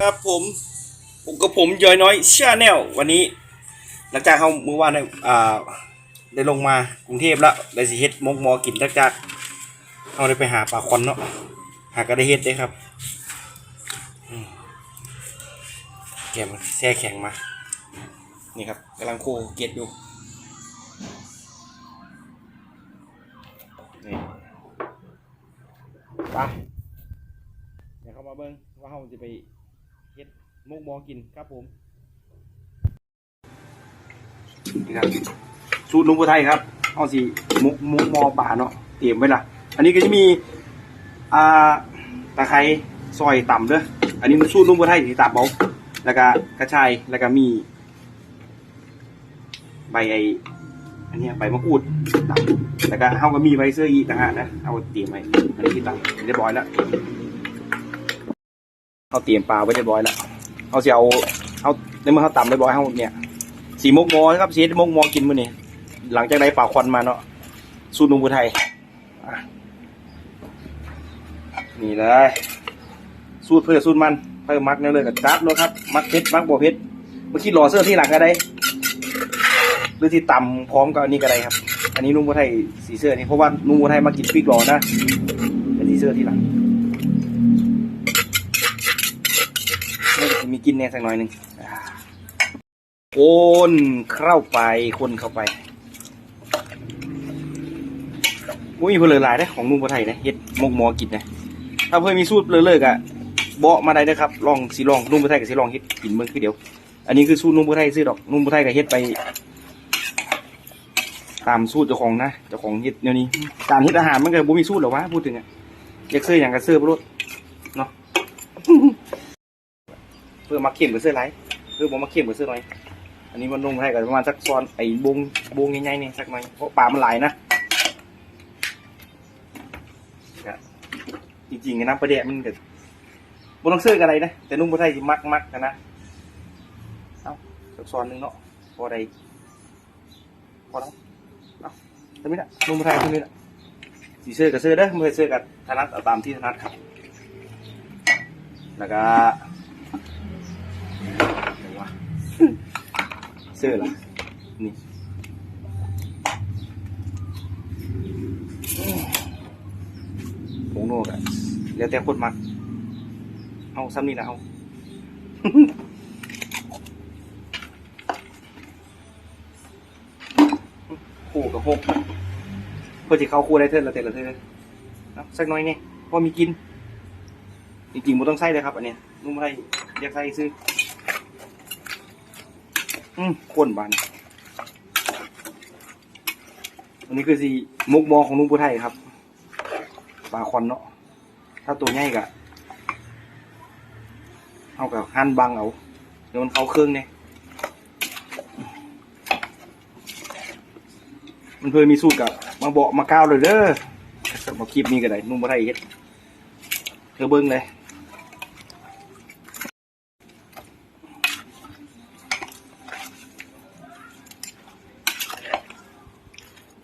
ครับผมผมกับผมยอยน้อยชาแนลวันนี้ หลังจากเขาเมื่อวานได้อ่าได้ลงมากรุงเทพแล้วได้สิเฮ็ดมกมอกินหลังจากเขาได้ไปหาปลาควันเนาะหาก็ได้เฮ็ดได้ครับแกมันแช่แข็งมา นี่ครับกำลังโคเกตอยู่นี่ไปเดี๋ยวเข้ามาเบิ้งว่าเขาจะไป มกมอกินครับผมนี่ครับสูตรลุงผู้ไทยครับเอาสิมุกมุกมอป่าเนาะเตรียมไว้ละอันนี้ก็จะมีอ่าตะไคร้ซอยต่ำเด้ออันนี้มันสูตรลุงผู้ไทยที่ตาเบาแล้วก็กระชายแล้วก็มี ใบไออันนี้ใบมะกรูดต่ำแล้วก็เฮาก็มีใบเสื้ออีกต่างหากนะเอาเตรียมไว้อันนี้ที่ต่ำเรียบร้อยแล้วเอาเตรียมปลาไว้เรียบร้อยแล้ว เอาเสิเอาเอาในเมื่อเขาต่ำเรียบร้อยเขาเนี่ยสีมกมอครับสีมกมอกินมื้อนี้หลังจากได้ป่าควันมาเนาะสูตรนุ่มไทยนี่เลยสูตรเพื่อสูตรมันเพิ่มมักแนวเลยกับจัดเลยครับมักเพชรมักบ่เพชรเมื่อกี้รอเสื้อที่หลังก็ได้หรือที่ต่ำพร้อมกับอันนี้ก็ได้ครับ อันนี้นุ่มไทยสีเสื้อนี่เพราะว่านุ่มไทยมากินปีกรอนะเป็นสีเสื้อที่หลัง มีกินแน่สักหน่อยหนึงอ่าคนเข้าไปคนเข้าไปมุ้ยเพนเลอหลายนะของนุ่มประไทยนะเฮ็ดมกหมอกินนะถ้าเพื่อมีสูตรเลยๆกะเบาะมาได้นะครับลองสิลองนุ่มประไทยกับสิลองเฮ็ดกินเบิ่งคือเดียว อันนี้คือสูตรนุ่มประไทยซื้อดอกนุ่มประไทยก็เฮ็ดไป ตามสูตรเจ้าของนะเจ้าของเฮ็ดแนวนี้การเฮ็ดอาหารมันก็บ่มีสูตรหรอวะพูดถึงอะอยากซื้ออย่างก็ซื้อบ่รู้เนาะ เพื่อมาเข้มกับซื้อไรเพื่อบ่มาเข้มกับซื้อน้อยอันนี้มันลงให้กันประมาณสักซอนไอ้บงบงใหญ่ๆนี่สักหน่อยเพราะปลามันหลายนะจริงๆน้ำปลาแดกมันก็บนต้องซื้อกันอะไรนะแต่นุ่มบนไทยมักมักกันนะเอาสักซอนหนึงเนาะพอได้พอแล้วเอาทำไมล่ะนุ่มบนไทยทำไมล่ะสีเสื้อกับเสื้อเด้อไม่ใช่เสื้อกับถนัดเอาตามที่ถนัดครับแล้วก็ เสื้อละนี่ผงโนกอะแล้วแต่คนมักเอาซ้ำนี่ละเอาคู่กับหกเพื่อที่เขาคู่ได้เท่าละเท่าละเท่าเอาสักน้อยเนี่ยพอมีกิน จริงๆมันต้องใส่เลยครับ อันเนี้ยนุ่มไรอยากใส่ซื้อ อืมข้นบานอันนี้คือสีมุกมอของลุงผู้ไทยครับปลาควันเนาะถ้าตัวใหญ่กะเอากับหั่นบางเอาเดี๋ยวมันเข้าเครื่องเนี่ยมันเพิ่มมีสูตรกับมาบอกมาก้าวเลยเด้อสำหรับคลิปนี้ก็ได้นุ่มผู้ไทยเฮ็ดเธอเบิ้งเลย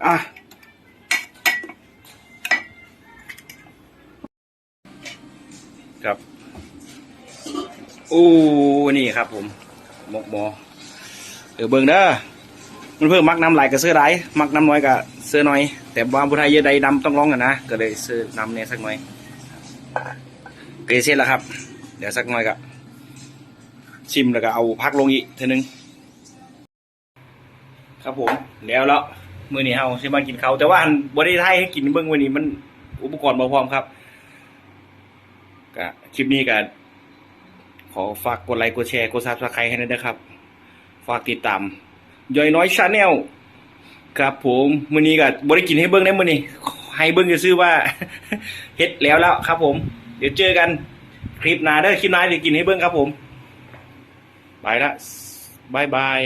อะครับโอ้นี่ครับ ผมหมกหมอเออเบิ่งเด้อมันเพิ่มมักน้ำไหลายกับเสื้อไหลายมักน้ำน้อยกับเสื้อน้อย แต่ว่าผู้ไทยเยอะใดดำต้องร้องกันนะก็เลยซื้อน้ำเนี่ยสักหน่อยเกยเสร็จแล้วครับ เดี๋ยวสักหน่อยก็ชิมแล้วก็เอาพักลงอีกเท่านึง ครับผมแล้วแล้ว มื้อนี้เฮาสิมากินเขาแต่ว่าอันบ่ได้ทยให้กินเบิ่งมื้อนี้มันอุปกรณ์บ่พร้อมครับก็คลิปนี้ก็ขอฝากกดไลค์กดแชร์กด Subscribe ให้ด้วยนะครับ ฝากติดตามย่อยน้อยชาแนลครับผมมื้อนี้ก็บ่ได้กินให้เบิ่งได้มื้อนี้ให้เบิ่งซื่อว่าเฮ็ดแล้วแล้วครับ ผม เดี๋ยวเจอกันคลิปหน้าเด้อคลิปหน้าจะกินให้เบิ่งครับผม ไปละบายบาย